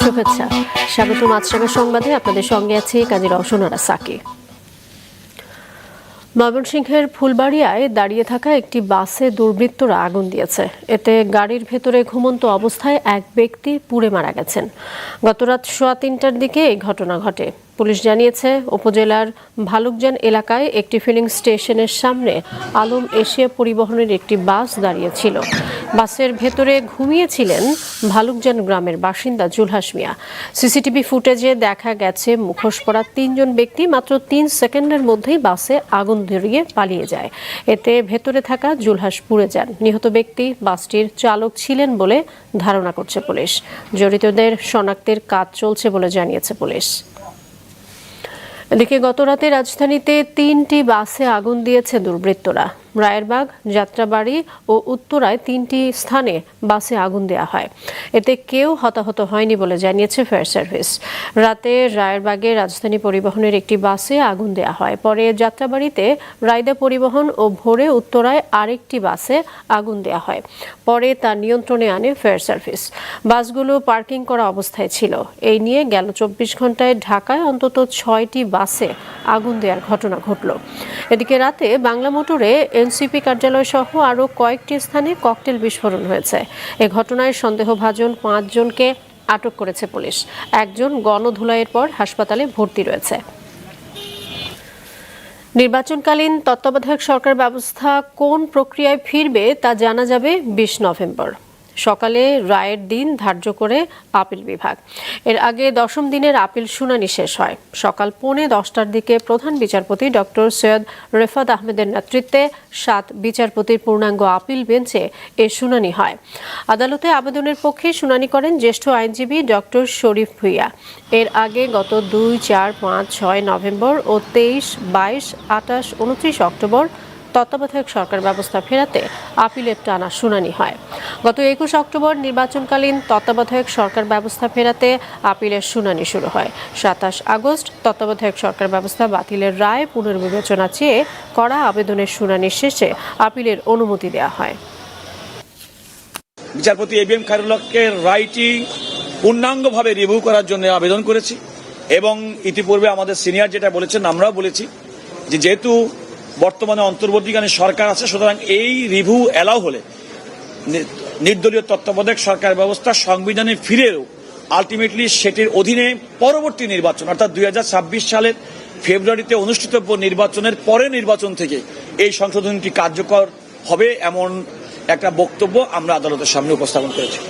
শুভেচ্ছা। স্বাগত মাছরাঙা সংবাদে আপনাদের সঙ্গে আছে কাজী রওশনারা সাকি ময়মনসিংহের ফুলবাড়িয়ায় দাঁড়িয়ে থাকা একটি বাসে দুর্বৃত্তরা আগুন দিয়েছে। এতে গাড়ির ভেতরে ঘুমন্ত অবস্থায় এক ব্যক্তি পুড়ে মারা গেছেন। গতরাত সোয়া তিনটার দিকে এই ঘটনা ঘটে। পুলিশ জানিয়েছে, উপজেলার ভালুকজান এলাকায় একটি ফিলিং স্টেশনের সামনে আলম এশিয়া পরিবহনের একটি বাস দাঁড়িয়েছিল বাসের ভেতরে ঘুমিয়েছিলেন ভালুকজান গ্রামের বাসিন্দা জুলহাস মিয়া। সিসিটিভি ফুটেজে দেখা গেছে, মুখোশ পরা তিনজন ব্যক্তি মাত্র তিন সেকেন্ডের মধ্যেই বাসে আগুন ধরিয়ে পালিয়ে যায়। এতে ভেতরে থাকা জুলহাস পুড়ে যান। নিহত ব্যক্তি বাসটির চালক ছিলেন বলে ধারণা করছে পুলিশ। জড়িতদের শনাক্তের কাজ চলছে বলে জানিয়েছে পুলিশ। এদিকে গতরাতে রাজধানীতে তিনটি বাসে আগুন দিয়েছে দুর্বৃত্তরা। রায়েরবাগ, যাত্রাবাড়ি ও উত্তরায় তিনটি স্থানে বাসে আগুন দেওয়া হয়। এতে কেউ হতাহত হয়নি বলে জানিয়েছে ফায়ার সার্ভিস। রাতে রায়েরবাগে রাজধানী পরিবহনের একটি বাসে আগুন দেওয়া হয়। পরে যাত্রাবাড়িতে রায়দা পরিবহন ও ভোরে উত্তরায় আরেকটি বাসে আগুন দেওয়া হয়। পরে তা নিয়ন্ত্রণে আনে ফায়ার সার্ভিস। বাসগুলো পার্কিং করা অবস্থায় ছিল। এই নিয়ে গেল চব্বিশ ঘন্টায় ঢাকায় অন্তত ছয়টি বাসে আগুন দেওয়ার ঘটনা ঘটল। এদিকে রাতে বাংলা মোটরে এনসিপি কার্যালয় সহ আরও কয়েকটি স্থানে ককটেল বিস্ফোরণ হয়েছে। এ ঘটনায় সন্দেহভাজন পাঁচজনকে আটক করেছে পুলিশ। একজন গণধুলাইয়ের পর হাসপাতালে ভর্তি রয়েছে। নির্বাচনকালীন তত্ত্বাবধায়ক সরকার ব্যবস্থা কোন প্রক্রিয়ায় ফিরবে তা জানা যাবে বিশ নভেম্বর। সকালে রায়ের দিন ধার্য করে আপিল বিভাগ। এর আগে দশম দিনের আপিল শুনানি শেষ হয়। সকাল পৌনে দশটার দিকে প্রধান বিচারপতি ডক্টর সৈয়দ রেফাত আহমেদের নেতৃত্বে সাত বিচারপতির পূর্ণাঙ্গ আপিল বেঞ্চে এ শুনানি হয়। আদালতে আবেদনের পক্ষে শুনানি করেন জ্যেষ্ঠ আইনজীবী ডক্টর শরীফ ভুইয়া। এর আগে গত দুই, চার, পাঁচ, ছয় নভেম্বর ও তেইশ, বাইশ, আঠাশ, উনত্রিশ অক্টোবর তত্ত্বাবধায়ক সরকার ব্যবস্থা ফেরাতে আপিলের টানা শুনানি হয়। গত একুশ অক্টোবর নির্বাচনকালীন তত্ত্বাবধায়ক সরকার ব্যবস্থা ফেরাতে আপিলের শুনানি শুরু হয়। সাতাশ আগস্ট তত্ত্বাবধায়ক সরকার ব্যবস্থা বাতিলের রায় পুনর্বিবেচনা চেয়ে করা আবেদনের শুনানি শেষে আপিলের অনুমতি দেওয়া হয়। বিচারপতি এ বি এম খায়রুল্লাহকে রায়টি পূর্ণাঙ্গভাবে রিভিউ করার জন্য আবেদন করেছি এবং ইতিপূর্বে আমাদের সিনিয়র যেটা বলেছেন, আমরাও বলেছি যে যেহেতু বর্তমানে অন্তর্বর্তীকালীন সরকার আছে, সুতরাং এই রিভিউ অ্যালাউ হলে নির্দলীয় তত্ত্বাবধায়ক সরকার ব্যবস্থা সংবিধানে ফিরেও আলটিমেটলি সেটির অধীনে পরবর্তী নির্বাচন, অর্থাৎ দুই হাজার ছাব্বিশ সালের ফেব্রুয়ারিতে অনুষ্ঠিতব্য নির্বাচনের পরে নির্বাচন থেকে এই সংশোধনটি কার্যকর হবে এমন একটা বক্তব্য আমরা আদালতের সামনে উপস্থাপন করেছি।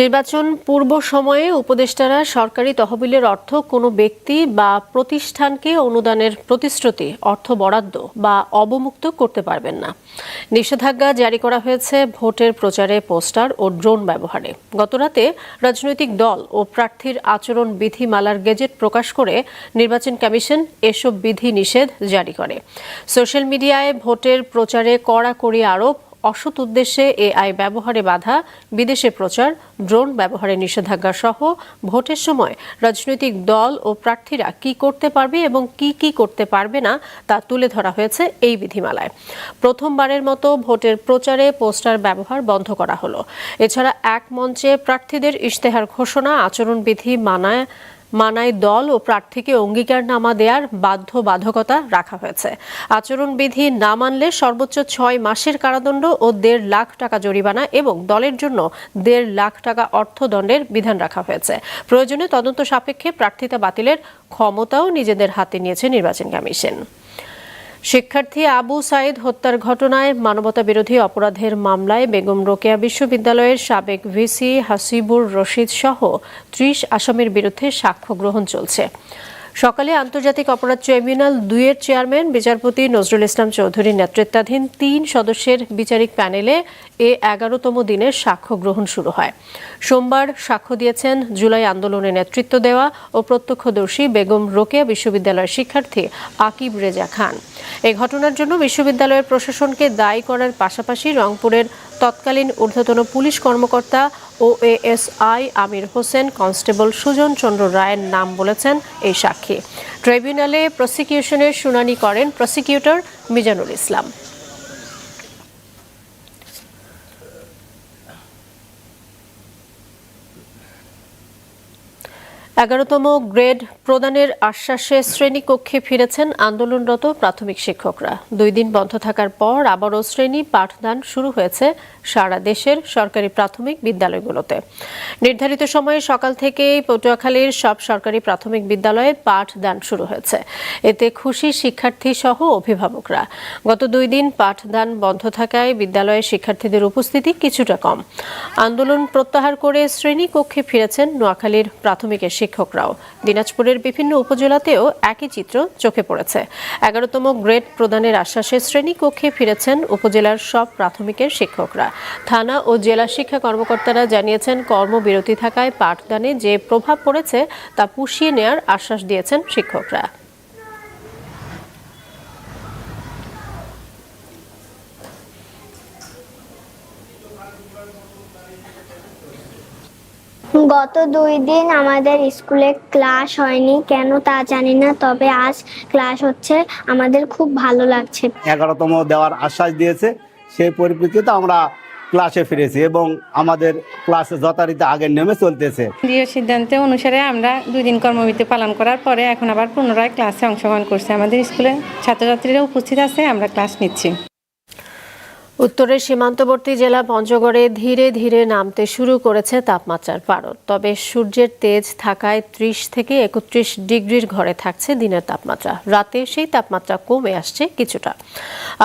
নির্বাচন পূর্ব সময়ে উপদেষ্টারা সরকারি তহবিলের অর্থ কোনো ব্যক্তি বা প্রতিষ্ঠানকে অনুদানের প্রতিশ্রুতি, অর্থ বরাদ্দ বা অবমুক্ত করতে পারবেন না। নিষেধাজ্ঞা জারি করা হয়েছে ভোটের প্রচারে পোস্টার ও ড্রোন ব্যবহারে। গতরাতে রাজনৈতিক দল ও প্রার্থীর আচরণ বিধিমালার গেজেট প্রকাশ করে নির্বাচন কমিশন এসব বিধি নিষেধ জারি করে। সোশ্যাল মিডিয়ায় ভোটের প্রচারে কড়াকড়ি আরোপ অসৎ উদ্দেশ্যে এআই ব্যবহারে বাধা, বিদেশে প্রচার, ড্রোন ব্যবহারে নিষেধাজ্ঞা সহ ভোটের সময় রাজনৈতিক দল ও প্রার্থীরা কি করতে পারবে এবং কি কি করতে পারবে না তা তুলে ধরা হয়েছে এই বিধিমালায়। প্রথমবারের মতো ভোটের প্রচারে পোস্টার ব্যবহার বন্ধ করা হলো। এছাড়া এক মঞ্চে প্রার্থীদের ইশতেহার ঘোষণা, আচরণবিধি মানায় মানায় দল ও প্রার্থীকে অঙ্গীকারনামা দেওয়ার বাধ্যবাধকতা রাখা হয়েছে। আচরণবিধি না মানলে সর্বোচ্চ ছয় মাসের কারাদণ্ড ও দেড় লাখ টাকা জরিমানা এবং দলের জন্য দেড় লাখ টাকা অর্থদণ্ডের বিধান রাখা হয়েছে। প্রয়োজনে তদন্ত সাপেক্ষে প্রার্থিতা বাতিলের ক্ষমতাও নিজেদের হাতে নিয়েছে নির্বাচন কমিশন। শিক্ষার্থী আবু সাইদ হত্যার ঘটনায় মানবতা বিরোধী অপরাধের মামলায় বেগম রোকেয়া বিশ্ববিদ্যালয়ের সাবেক ভিসি হাসিবুর রশিদ সহ ত্রিশ আসামির বিরুদ্ধে সাক্ষ্য গ্রহণ চলছে। সকালে আন্তর্জাতিক অপরাধ ট্রাইব্যুনাল দুইয়ের চেয়ারম্যান বিচারপতি নজরুল ইসলাম চৌধুরীর নেতৃত্বাধীন তিন সদস্যের বিচারিক প্যানেলে এ এগারোতম দিনের সাক্ষ্য গ্রহণ শুরু হয়। সোমবার সাক্ষ্য দিয়েছেন জুলাই আন্দোলনে নেতৃত্ব দেওয়া ও প্রত্যক্ষদর্শী বেগম রোকেয়া বিশ্ববিদ্যালয়ের শিক্ষার্থী আকিব রেজা খান। এই ঘটনার জন্য বিশ্ববিদ্যালয়ের প্রশাসনকে দায়ী করার পাশাপাশি রংপুরের তৎকালীন ঊর্ধ্বতন পুলিশ কর্মকর্তা ও এএসআই আমির হোসেন, কনস্টেবল সুজন চন্দ্র রায়ের নাম বলেছেন এই সাক্ষী। ট্রাইব্যুনালে প্রসিকিউশনের শুনানি করেন প্রসিকিউটর মিজানুল ইসলাম। এগারোতম গ্রেড প্রদানের আশ্বাসে শ্রেণীকক্ষে ফিরেছেন আন্দোলনরত প্রাথমিক শিক্ষকরা। দুই দিন বন্ধ থাকার পর আবারও শ্রেণি পাঠদান শুরু হয়েছে সারা দেশের সরকারি প্রাথমিক বিদ্যালয়গুলোতে। নির্ধারিত সময়ে সকাল থেকেই পটুয়াখালীর সব সরকারি প্রাথমিক বিদ্যালয়ে পাঠদান শুরু হয়েছে। এতে খুশি শিক্ষার্থী সহ অভিভাবকরা। গত দুই দিন পাঠদান বন্ধ থাকায় বিদ্যালয়ে শিক্ষার্থীদের উপস্থিতি কিছুটা কম। আন্দোলন প্রত্যাহার করে শ্রেণীকক্ষে ফিরেছেন নোয়াখালীর প্রাথমিকের শিক্ষকরাও। দিনাজপুরের বিভিন্ন উপজেলাতেও একই চিত্র চোখে পড়েছে। এগারোতম গ্রেড প্রদানের আশ্বাসে শ্রেণীকক্ষে ফিরেছেন উপজেলার সব প্রাথমিকের শিক্ষকরা। থানা ও জেলা শিক্ষা কর্মকর্তারা জানিয়েছেন, কর্মবিরতি থাকায় পাঠদানে যে প্রভাব পড়েছে তা পুষিয়ে নেয়ার আশ্বাস দিয়েছেন শিক্ষকরা। গত দুই দিন আমাদের স্কুলে ক্লাস হয়নি। কেন তা জানি না তবে আজ ক্লাস হচ্ছে। আমাদের খুব ভালো লাগছে। এগারোতম দেওয়ার আশ্বাস দিয়েছে। সেই পরিপ্রেক্ষিতে আমরা ক্লাসে ফিরেছি এবং আমাদের ক্লাসে যথারীতি আগের নেমে চলতেছে। দৃঢ় সিদ্ধান্ত অনুসারে আমরা দুই দিন কর্মবিরতি পালন করার পরে এখন আবার পুনরায় ক্লাসে অংশগ্রহণ করছে। আমাদের স্কুলে ছাত্রছাত্রীরা উপস্থিত আছে আমরা ক্লাস নিচ্ছি। উত্তরের সীমান্তবর্তী জেলা পঞ্চগড়ে ধীরে ধীরে নামতে শুরু করেছে তাপমাত্রার পারদ। তবে সূর্যের তেজ থাকায় ত্রিশ থেকে একত্রিশ ডিগ্রির ঘরে থাকছে দিনের তাপমাত্রা। রাতে সেই তাপমাত্রা কমে আসছে কিছুটা।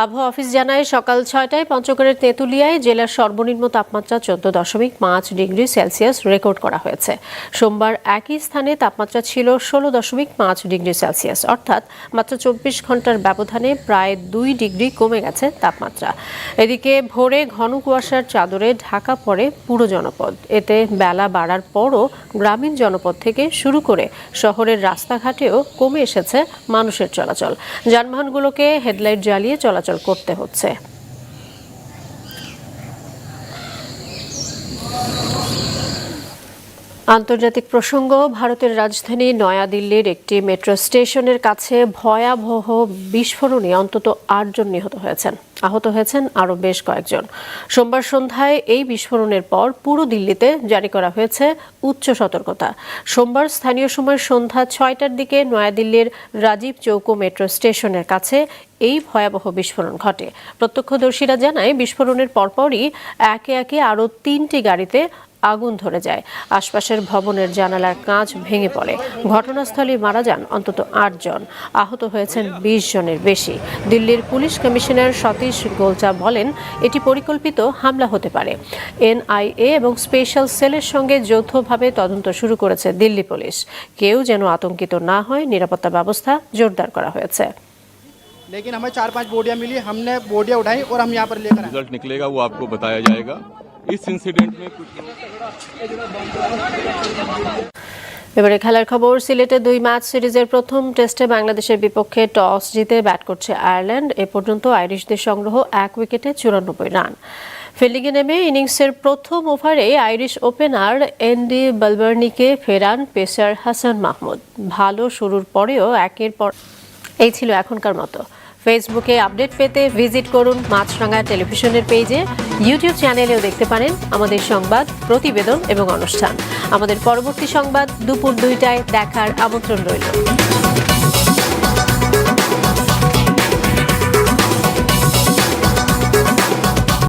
আবহাওয়া অফিস জানায়, সকাল ছয়টায় পঞ্চগড়ের তেঁতুলিয়ায় জেলার সর্বনিম্ন তাপমাত্রা চোদ্দ দশমিক পাঁচ ডিগ্রি সেলসিয়াস রেকর্ড করা হয়েছে। সোমবার একই স্থানে তাপমাত্রা ছিল ষোলো দশমিক পাঁচ ডিগ্রি সেলসিয়াস। অর্থাৎ মাত্র চব্বিশ ঘণ্টার ব্যবধানে প্রায় দুই ডিগ্রি কমে গেছে তাপমাত্রা। এদিকে ভোরে ঘন কুয়াশার চাদরে ঢাকা পড়ে পুরো জনপদ। এতে বেলা বাড়ার পরও গ্রামীণ জনপদ থেকে শুরু করে শহরের রাস্তাঘাটেও কমে এসেছে মানুষের চলাচল। যানবাহনগুলোকে হেডলাইট জ্বালিয়ে চলাচল করতে হচ্ছে। আন্তর্জাতিক প্রসঙ্গ, ভারতের রাজধানী নয়াদিল্লির একটি মেট্রো স্টেশনের কাছে ভয়াবহ বিস্ফোরণে অন্তত আটজন নিহত হয়েছেন। আহত হয়েছেন আরও বেশ কয়েকজন। সোমবার সন্ধ্যায় এই বিস্ফোরণের পর পুরো দিল্লিতে জারি করা হয়েছে উচ্চ সতর্কতা। সোমবার স্থানীয় সময় সন্ধ্যা ছয়টার দিকে নয়াদিল্লির রাজীব চৌকো মেট্রো স্টেশনের কাছে এই ভয়াবহ বিস্ফোরণ ঘটে। প্রত্যক্ষদর্শীরা জানায়, বিস্ফোরণের পরপরই একে একে আরও তিনটি গাড়িতে আগুন ধরে যায় আশপাশের ভবনের জানালার কাঁচ ভেঙে পড়ে ঘটনাস্থলে মারা যান অন্তত আটজন আহত হয়েছেন বিশ জনের বেশি দিল্লির পুলিশ কমিশনার সতীশ গোলচা বলেন এটি পরিকল্পিত হামলা হতে পারে এনআইএ এবং স্পেশাল সেলের সঙ্গে যৌথভাবে তদন্ত শুরু করেছে দিল্লি পুলিশ কেউ যেন আতঙ্কিত না হয় নিরাপত্তা ব্যবস্থা জোরদার করা হয়েছে लेकिन हमें चार पांच बोडियां मिली हमने बोडियां उठाई और हम यहाँ पर लेकर आए रिजल्ट निकलेगा वो आपको बताया जाएगा इस इंसिडेंट में कुछ এবারে খেলার খবর সিলেটে দুই ম্যাচ সিরিজের প্রথম টেস্টে বাংলাদেশের বিপক্ষে টস জিতে ব্যাট করছে আয়ারল্যান্ড এ পর্যন্ত আইরিশদের সংগ্রহ এক উইকেটে চুরানব্বই রান ফিল্ডিংয়ে নেমে ইনিংসের প্রথম ওভারে আইরিশ ওপেনার এনডি বালবার্নিকে ফেরান পেসার হাসান মাহমুদ ভালো শুরুর পরেও একের পর এই ছিল এখনকার মতো ফেসবুকে আপডেট পেতে ভিজিট করুন মাছরাঙা টেলিভিশনের পেজে, ইউটিউব চ্যানেলেও দেখতে পারেন আমাদের সংবাদ, প্রতিবেদন এবং অনুষ্ঠান। আমাদের পরবর্তী সংবাদ দুপুর দুইটায় দেখার আমন্ত্রণ রইল।